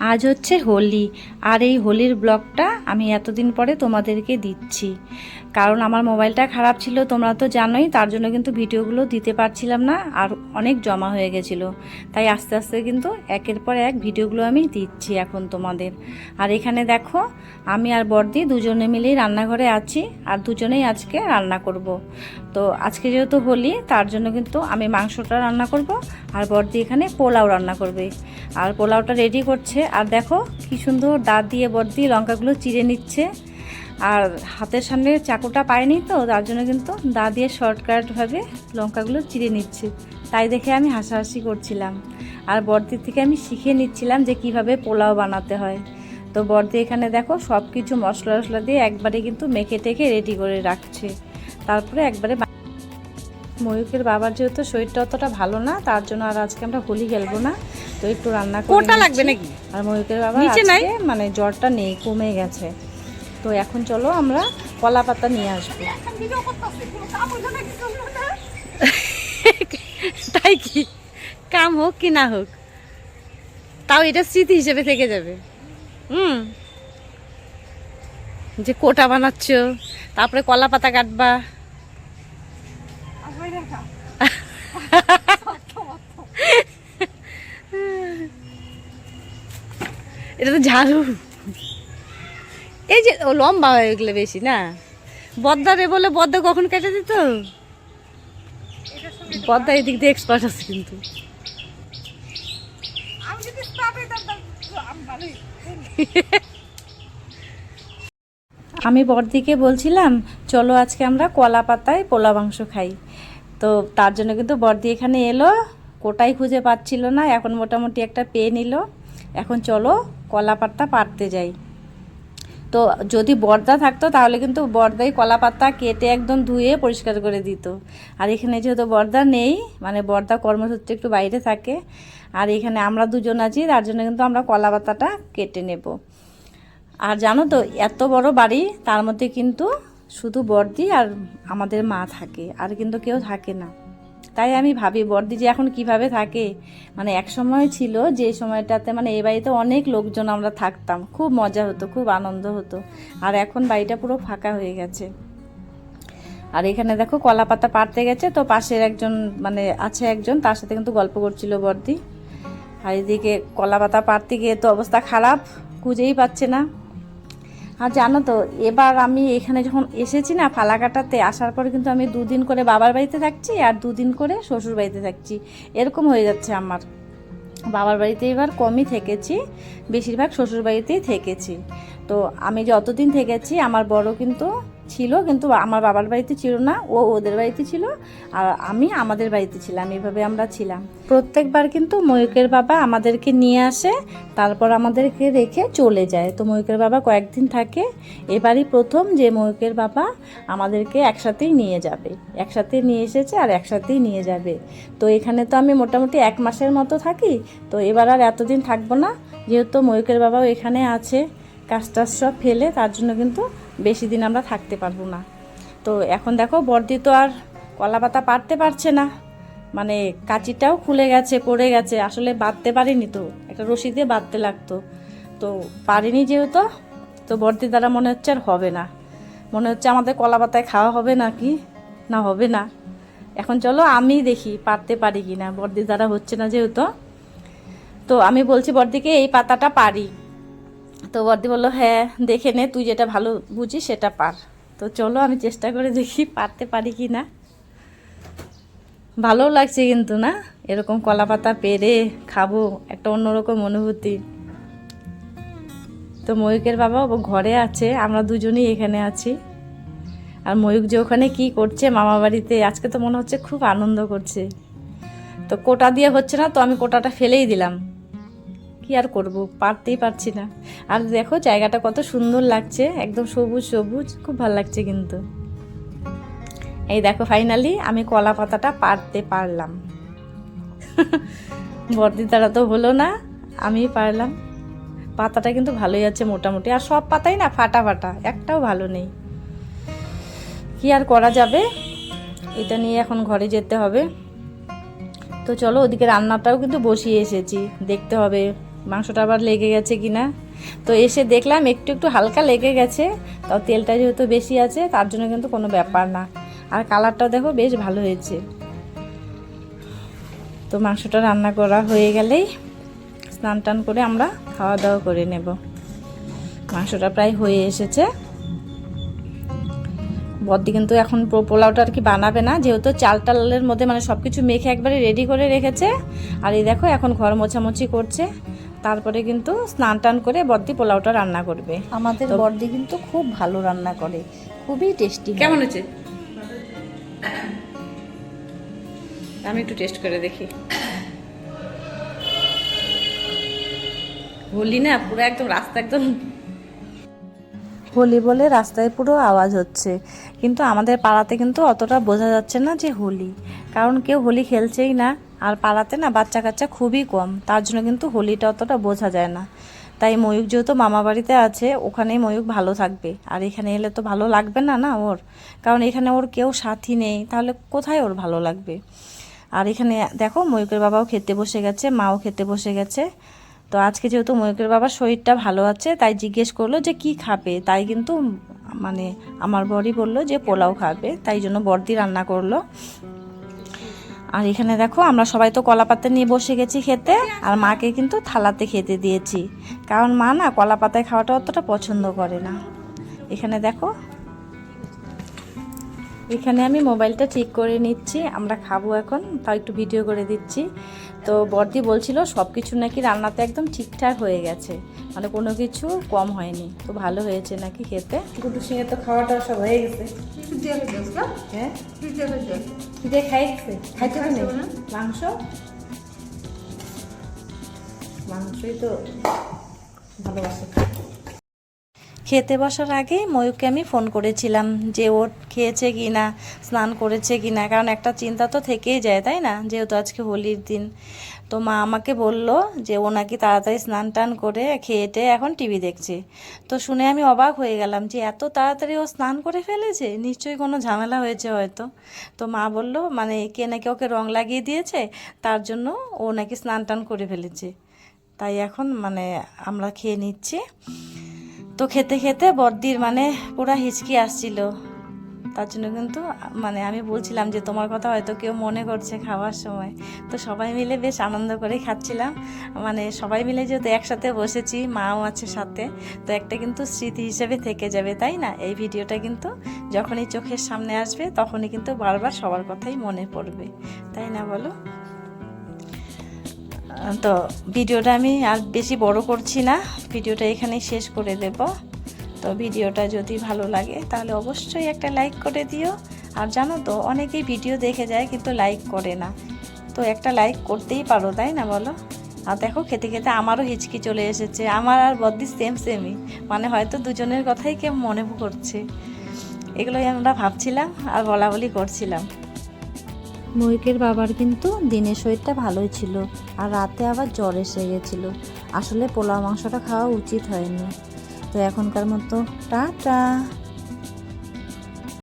আজ হচ্ছে হোলি আর এই হোলির ব্লগটা আমি এতদিন পরে তোমাদেরকে দিচ্ছি। কারণ আমার মোবাইলটা খারাপ ছিল, তোমরা তো জানোই, তার জন্য কিন্তু ভিডিওগুলো দিতে পারছিলাম না, আর অনেক জমা হয়ে গেছিল। তাই আস্তে আস্তে কিন্তু একের পর এক ভিডিওগুলো আমি দিচ্ছি এখন তোমাদের। আর এখানে দেখো, আমি আর বর্দি দুজনে মিলেই রান্নাঘরে আছি, আর দুজনেই আজকে রান্না করব। তো আজকে যেহেতু হোলি, তার জন্য কিন্তু আমি মাংসটা রান্না করব, আর বর্দি এখানে পোলাও রান্না করবে। আর পোলাওটা রেডি করছে, আর দেখো কি সুন্দর দাঁত দিয়ে বর্দি লঙ্কাগুলো চিড়ে নিচ্ছে। আর হাতের সামনে চাকুটা পায়নি তো তার জন্য কিন্তু দা দিয়ে শর্টকাটভাবে লঙ্কাগুলো চিড়ে নিচ্ছে। তাই দেখে আমি হাসাহাসি করছিলাম। আর বর্দির থেকে আমি শিখে নিচ্ছিলাম যে কীভাবে পোলাও বানাতে হয়। তো বর্দি এখানে দেখো সব কিছু মশলা টশলা দিয়ে একবারে কিন্তু মেখে টেখে রেডি করে রাখছে। তারপরে একবারে ময়ূকের বাবার যেহেতু শরীরটা অতটা ভালো না তার জন্য আর আজকে আমরা হোলি খেলব না। তো একটু রান্না করে লাগবে নাকি? আর ময়ূকের বাবা মানে জ্বরটা নেই কমে গেছে। তো এখন চলো আমরা কলা পাতা নিয়ে আসব। তাই কি? কাম হোক কি না হোক, তাও এটা স্মৃতি হিসেবে থেকে যাবে। হুম। যে কোটা বানাচ্ছ, তারপরে কলা পাতা কাটবা। এটা তো ঝাড়ু। এই যে ও লম্বা হয়ে গেলে বেশি না? বদ্দা রে বলে বদ্দা কখন কেটে দিত? বদ্দা এদিক দিয়ে এক্সপার্ট আছে কিন্তু। আমি বড়দিকে বলছিলাম চলো আজকে আমরা কলা পাতায় পোলা মাংস খাই। তো তার জন্য কিন্তু বড়দি এখানে এলো কোটাই খুঁজে পাচ্ছিল না এখন মোটামুটি একটা পেয়ে নিল। এখন চলো কলা পাতা পারতে যাই। তো যদি বর্দা থাকতো, তাহলে কিন্তু বর্দাই কলা পাতা কেটে একদম ধুয়ে পরিষ্কার করে দিত। আর এখানে যেহেতু বর্দা নেই মানে বর্দা কর্মসূত্রে একটু বাইরে থাকে, আর এখানে আমরা দুজন আছি, তার জন্য কিন্তু আমরা কলা পাতাটা কেটে নেব। আর জানো তো, এত বড় বাড়ি, তার মধ্যে কিন্তু শুধু বর্দি আর আমাদের মা থাকে, আর কিন্তু কেউ থাকে না। তাই আমি ভাবি বর্দি যে এখন কীভাবে থাকে? মানে এক সময় ছিল, যে সময়টাতে মানে এই বাড়িতে অনেক লোকজন আমরা থাকতাম। খুব মজা হতো, খুব আনন্দ হতো। আর এখন বাড়িটা পুরো ফাঁকা হয়ে গেছে। আর এখানে দেখো কলা পাতা পাড়তে গেছে, তো পাশের একজন মানে আছে একজন, তার সাথে কিন্তু গল্প করছিল বর্দি আর এদিকে কলা পাতা পাড়তে গিয়ে তো অবস্থা খারাপ, খুঁজেই পাচ্ছে না। আর জানো তো, এবার আমি এখানে যখন এসেছি না ফালাকাটাতে, আসার পরে কিন্তু আমি দুদিন করে বাবার বাড়িতে থাকছি আর দুদিন করে শ্বশুর বাড়িতে থাকছি। এরকম হয়ে যাচ্ছে আমার। বাবার বাড়িতে এবার কমই থেকেছি, বেশিরভাগ শ্বশুর বাড়িতেই থেকেছি। তো আমি যতদিন থেকেছি, আমার বড় কিন্তু ছিল, কিন্তু আমার বাবার বাড়িতে ছিল না, ও ওদের বাড়িতে ছিল, আর আমি আমাদের বাড়িতে ছিলাম, এভাবে আমরা ছিলাম। প্রত্যেকবার কিন্তু ময়ূকের বাবা আমাদেরকে নিয়ে আসে, তারপর আমাদেরকে রেখে চলে যায়। তো ময়ূকের বাবা কয়েকদিন থাকে, এবারই প্রথম যে ময়ূকের বাবা আমাদেরকে একসাথেই নিয়ে যাবে। একসাথে নিয়ে এসেছে আর একসাথেই নিয়ে যাবে। তো এখানে তো আমি মোটামুটি এক মাসের মতো থাকি, তো এবার আর এতদিন থাকব না। যেহেতু ময়ূকের বাবাও এখানে আছে কাজ সব ফেলে, তার জন্য কিন্তু বেশি দিন আমরা থাকতে পারব না। তো এখন দেখো বর্দি তো আর কলা পাতা পারতে পারছে না। মানে কাঁচিটাও খুলে গেছে, পড়ে গেছে। আসলে বাঁধতে পারিনি তো, একটা রশি দিয়ে বাঁধতে লাগতো। তো পারিনি যেহেতু, তো বর্দি দ্বারা মনে হচ্ছে আর হবে না। মনে হচ্ছে আমাদের কলা পাতায় খাওয়া হবে না কি? না হবে না। এখন চলো আমি দেখি পারতে পারি কি না বর্দি দ্বারা হচ্ছে না যেহেতু। তো আমি বলছি বর্দিকে এই পাতাটা পারি তো বর্দি বলল হ্যাঁ দেখে নে, তুই যেটা ভালো বুঝিস সেটা পার। তো চলো, আমি চেষ্টা করে দেখি পারতে পারি কি না। ভালো লাগছে কিন্তু না? এরকম কলা পাতা পেরে খাব, একটা অন্যরকম অনুভূতি। তো ময়ূকের বাবা ও ঘরে আছে, আমরা দুজনেই এখানে আছি। আর ময়ূক যে ওখানে কি করছে মামা বাড়িতে, আজকে তো মনে হচ্ছে খুব আনন্দ করছে। তো কোটা দিয়ে হচ্ছে না, তো আমি কোটাটা ফেলেই দিলাম। কি আর করব? পারতেই পারছি না। আর দেখো, জায়গাটা কত সুন্দর লাগছে। একদম সবুজ সবুজ। খুব ভালো লাগছে কিন্তু। এই দেখো ফাইনালি আমি কলা পাতাটা পারতে পারলাম। বর্দি দ্বারা তো হলো না, আমি পারলাম। পাতাটা কিন্তু ভালোই আছে মোটামুটি। আর সব পাতাই না ফাটা ফাটা, একটাও ভালো নেই। কি আর করা যাবে? এটা নিয়ে এখন ঘরে যেতে হবে। তো চলো, ওদিকে রান্নাটাও কিন্তু বসিয়ে এসেছি। দেখতে হবে। মাংসটা আবার লেগে গেছে কিনা? তো এসে দেখলাম একটু একটু হালকা লেগে গেছে, তাও তেলটা যেহেতু বেশি আছে, তার জন্য কিন্তু কোনো ব্যাপার না। আর কালারটা দেখো বেশ ভালো হয়েছে। তো মাংসটা রান্না করা হয়ে গেলেই স্নান টান করে আমরা খাওয়া দাওয়া করে নেব। মাংসটা প্রায় হয়ে এসেছে। বদ্দি কিন্তু এখন পোলাওটা আর কি বানাবে না, যেহেতু চাল টালের মধ্যে মানে সব কিছু মেখে একবারে রেডি করে রেখেছে। আর এই দেখো এখন ঘর মোছামুছি করছে। তারপরে কিন্তু স্নান টান করে বর্দি পোলাওটা রান্না করবে। আমাদের বর্দি কিন্তু খুব ভালো রান্না করে খুবই টেস্টি কেমন হচ্ছে আমি একটু টেস্ট করে দেখি। বললি না পুরো একদম রাস্তা একদম হোলি বলে রাস্তায় পুরো আওয়াজ হচ্ছে। কিন্তু আমাদের পাড়াতে কিন্তু অতটা বোঝা যাচ্ছে না যে হোলি। কারণ কেউ হোলি খেলছেই না, আর পাড়াতে না বাচ্চা কাচ্চা খুবই কম। তার জন্য কিন্তু হোলিটা অতটা বোঝা যায় না। তাই ময়ূক যেহেতু মামা বাড়িতে আছে, ওখানেই ময়ূক ভালো থাকবে। আর এখানে এলে তো ভালো লাগবে না না ওর? কারণ এখানে ওর কেউ সাথী নেই, তাহলে কোথায় ওর ভালো লাগবে? আর এখানে দেখো ময়ূকের বাবাও খেতে বসে গেছে, মাও খেতে বসে গেছে। তো আজকে যেহেতু ময়ূকের বাবার শরীরটা ভালো আছে, তাই জিজ্ঞেস করল যে কি খাবে? তাই কিন্তু মানে আমার বড়ি বলল যে পোলাও খাবে, তাই জন্য বড়দি রান্না করল। আর এখানে দেখো, আমরা সবাই তো কলা পাতা নিয়ে বসে গেছি খেতে, আর মাকে কিন্তু থালাতে খেতে দিয়েছি। কারণ মা না কলা পাতায় খাওয়াটা অতটা পছন্দ করে না। এখানে দেখো এখানে আমি মোবাইলটা ঠিক করে নিচ্ছি আমরা খাব এখন তাও একটু ভিডিও করে দিচ্ছি। তো বর্দি বলছিল সব কিছু নাকি রান্নাতে একদম ঠিকঠাক হয়ে গেছে মানে কোনো কিছু কম হয়নি। তো ভালো হয়েছে নাকি খেতে? গুডু সিংহে তো খাওয়াটা সব হয়ে গেছে। হ্যাঁ। খাইছে খাইতে মাংস? মাংসই তো ভালোবাসে। খেতে বসার আগেই ময়ূরকে আমি ফোন করেছিলাম যে ও খেয়েছে কি না স্নান করেছে কি না কারণ একটা চিন্তা তো থেকেই যায়, তাই না? যেহেতু আজকে হোলির দিন। তো মা আমাকে বলল যে ও নাকি তাড়াতাড়ি স্নান টান করে খেয়েটে এখন টিভি দেখছে। তো শুনে আমি অবাক হয়ে গেলাম যে এত তাড়াতাড়ি ও স্নান করে ফেলেছে? নিশ্চয়ই কোনো ঝামেলা হয়েছে হয়তো। তো মা বলল মানে কে নাকি ওকে রং লাগিয়ে দিয়েছে? তার জন্য ও নাকি স্নান টান করে ফেলেছে। তাই এখন মানে আমরা খেয়ে নিচ্ছি। তো খেতে খেতে বর্দির মানে পুরা হিচকি আসছিল। তার জন্য কিন্তু মানে আমি বলছিলাম যে তোমার কথা হয়তো কেউ মনে করছে খাওয়ার সময়। তো সবাই মিলে বেশ আনন্দ করে খাচ্ছিলাম। মানে সবাই মিলে যেহেতু একসাথে বসেছি, মাও আছে সাথে, তো একটা কিন্তু স্মৃতি হিসেবে থেকে যাবে, তাই না? এই ভিডিওটা কিন্তু যখনই চোখের সামনে আসবে, তখনই কিন্তু বারবার সবার কথাই মনে পড়বে। তাই না বলো? তো ভিডিওটা আমি আর বেশি বড় করছি না, ভিডিওটা এখানেই শেষ করে দেব। তো ভিডিওটা যদি ভালো লাগে, তাহলে অবশ্যই একটা লাইক করে দিও। আর জানো তো, অনেকেই ভিডিও দেখে যায় কিন্তু লাইক করে না। তো একটা লাইক করতেই পারো, তাই না বলো? আর দেখো, খেতে খেতে আমারও হিচকি চলে এসেছে। আমার আর বদ্দি সেম সেমই মানে হয়তো দুজনের কথাই কেউ মনে করছে। এগুলোই আমরা ভাবছিলাম আর বলা বলি করছিলাম। ময়ূকের বাবার কিন্তু দিনের শরীরটা ভালোই ছিল আর রাতে আবার জ্বর এসে গেছিল। আসলে পোলাও মাংসটা খাওয়া উচিত হয়নি। তো এখনকার মতো টাটা।